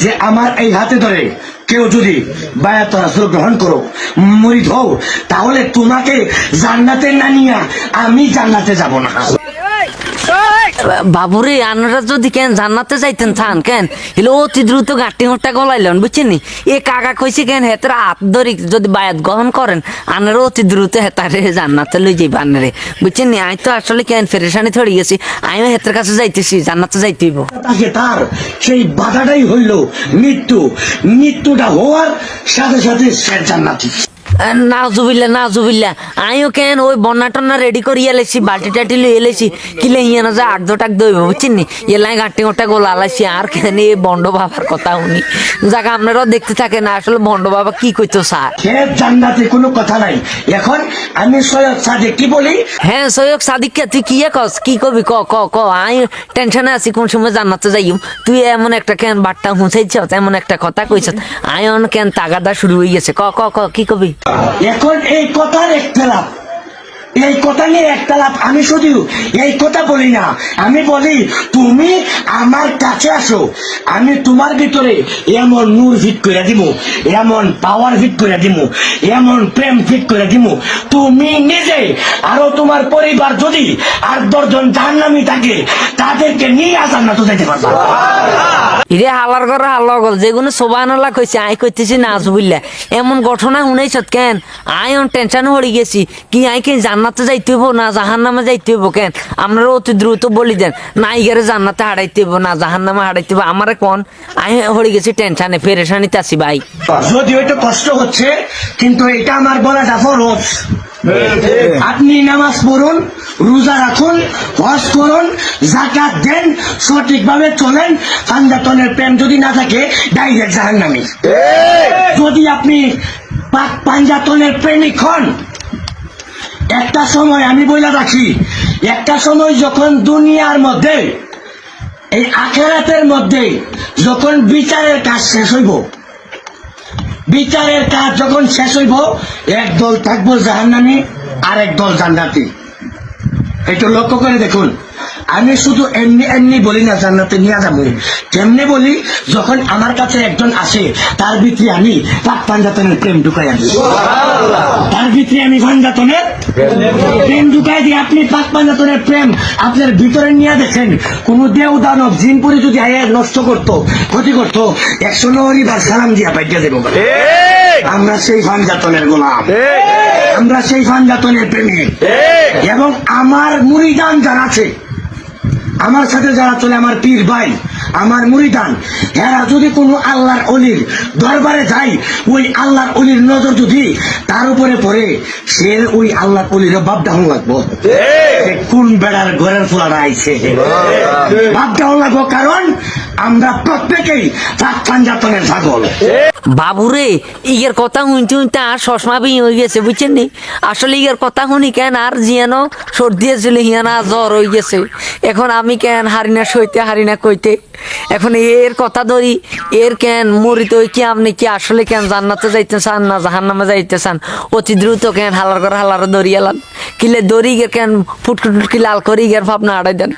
যে আমার এই হাতে ধরে কেউ যদি গ্রহণ করো মুরিদ হও, তাহলে তোমাকে জান্নাতে না নিয়ে আমি জান্নাতে যাব না। বাবুরে আনারা যদি কেন জান্নাতে যাইতেন, থান কেন? এলো অতি দ্রুত গাঁটি মোটা গলাইলেন, বুঝছেন এ কাকা কইছে কেন হেতার হাত ধরি যদি বায়াত গ্রহণ করেন আনারা অতি দ্রুত হেতারে জান্নাতে লই যাইব আনারে বুঝছেন নি? আমি তো আসলে কেন ফেরেশানি থড়ি গেছি, আমিও হেতার কাছে যাইতেছি, জান্নাতে যাইতেইব। তাকে তার সেই বাধাটাই হইল মৃত্যু। মৃত্যুটা হওয়ার সাথে সাথে সে জান্নাতি। নাজুবিল্লা নাজুবিল্লা। আমিও কেন? ওই বন্যা টন্না রেডি করি এলেছি বাল্টি টাটি লই এলেছি কিলে ইয়ে না যে আর্ধ টাক দইব বুঝছেন নি? এলাই গাঁটি গোটা গোলা আলাইছি আর কেন এই বন্ড বাবার কথা উনি যাকে আপনারাও দেখতে থাকেন আসলে বন্ড বাবা কি কইতো স্যার? জান্নাতে কোনো কথা নাই। এখন আমি সৈয়দ সাদে কি বলি? হ্যাঁ সৈয়দ সাদিককে তুই কি কস? কি কবি? ক ক ক আমি টেনশনে আছি কোন সময় জান্নাতে যাইম। তুই এমন একটা কেন বাট্টা হুঁচাইছ এমন একটা কথা কইছ আমি অন কেন তাগাদা শুরু হয়ে গেছে। ক ক ক কি কবি? এখন এই কথার একটা লাভ এই কথা নিয়ে একটা লাভ আমি শুধু এই কথা বলি না। আমি বলি, তুমি আমার কাছে আসো। আমি তোমার ভিতরে এমন নূর ফিট করে দিব এমন পাওয়ার ফিট করে দিব এমন প্রেম ফিট করে দিব তুমি নিজে আরও তোমার পরিবার যদি আর দশজন জাহান্নামি থাকে, তাদেরকে নিয়ে আসার না তো যাইতে পারবা ইরে হালার করে হাল্লা গল যেগুলো সোবান আল্লাহ কইছে আই কইতেছি নাচ বুঝলা এমন ঘটনা শুনাইছ কেন? আই টেনশন হয়ে গেছি। কি আই কি জান্নাতে যাইতে হইব না জাহান নামে যাইতে হইব কেন? আপনারা অতি দ্রুত বলি দেন না ইগারে জান্নাতে হারাইতে হইব না জাহান নামে হারাইতে হইব। আমারে কোন? আই হয়ে গেছি টেনশনে ফেরেশানিতে আছি ভাই। যদিও একটু কষ্ট হচ্ছে কিন্তু এটা আমার বলাটা ফরজ। আপনি নামাজ পড়ুন রোজা রাখুন হজ করুন জাকাত দেন সঠিকভাবে চলেন পাঞ্জাতনের প্রেম যদি না থাকে ডাইরেক্ট জাহান নামি যদি আপনি পাক পাঞ্জাতনের প্রেমিক হন একটা সময় আমি বইলা রাখি একটা সময় যখন দুনিয়ার মধ্যে এই আখেরাতের মধ্যে যখন বিচারের কাজ শেষ হইব বিচারের কাজ যখন শেষ হইব এক দল থাকব জাহান্নামি আর এক দল জান্নাতি। একটু লক্ষ্য করে দেখুন আমি শুধু এমনি এমনি বলি না জান্নাতে নিয়ে যাব। কেমনি বলি যখন আমার কাছে একজন আসে তার ভিতরে আমি পাক পাঞ্জাতনের প্রেম ঢুকাই আনি তার ভিতরে আমি পাঞ্জাতনের প্রেম। ঢুকাই দিই আপনি পাক পাঞ্জাতনের প্রেম আপনার ভিতরে নিয়ে দেখেন কোন দেও দানব জিনপুরি যদি আয়ে নষ্ট করতো ক্ষতি করতো একশো নরিবার সালাম দিয়া পাইয়া দেবো। আমরা সেই পাঞ্জাতনের গোলাম। আমরা সেই পাঞ্জাতনের প্রেমিক। এবং আমার মুড়িদান যারা আছে আমার সাথে যারা চলে আমার পীর ভাই আমার মুড়িদান এরা যদি কোনো আল্লাহর অলির দরবারে যায় ওই আল্লাহর অলির নজর যদি তার উপরে পড়ে সে ওই আল্লাহর অলির বাপ ডাহন লাগবো। কোন বেড়ার ঘরের ফোলা আইছে। বাপ ডাহন লাগবো কারণ আমরা প্রত্যেকেই পাক পাঞ্জাতনের ছাগল বাবুরে, ইগের কথা শুনতে শুনতে আর চশমা বিঁ হয়ে গেছে, বুঝছেন নি? আসলে ইগের কথা শুনি কেন আর জিয়ানো সর্দি আছিল হিয়ানা জ্বর হয়ে গেছে। এখন আমি কেন হারিনা সইতে হারিনা কইতে? এখন এর কথা ধরি, এর কেন মরিতে কি আপনি কি আসলে কেন জান্নাতে যাইতে চান না জাহান নামে যাইতে চান অতি দ্রুত কেন হালার করে হালার দড়ি এলান কিলে দড়ি গের কেন ফুটকি ফুটকি লাল করি গের ভাবনা আড়াই দেন।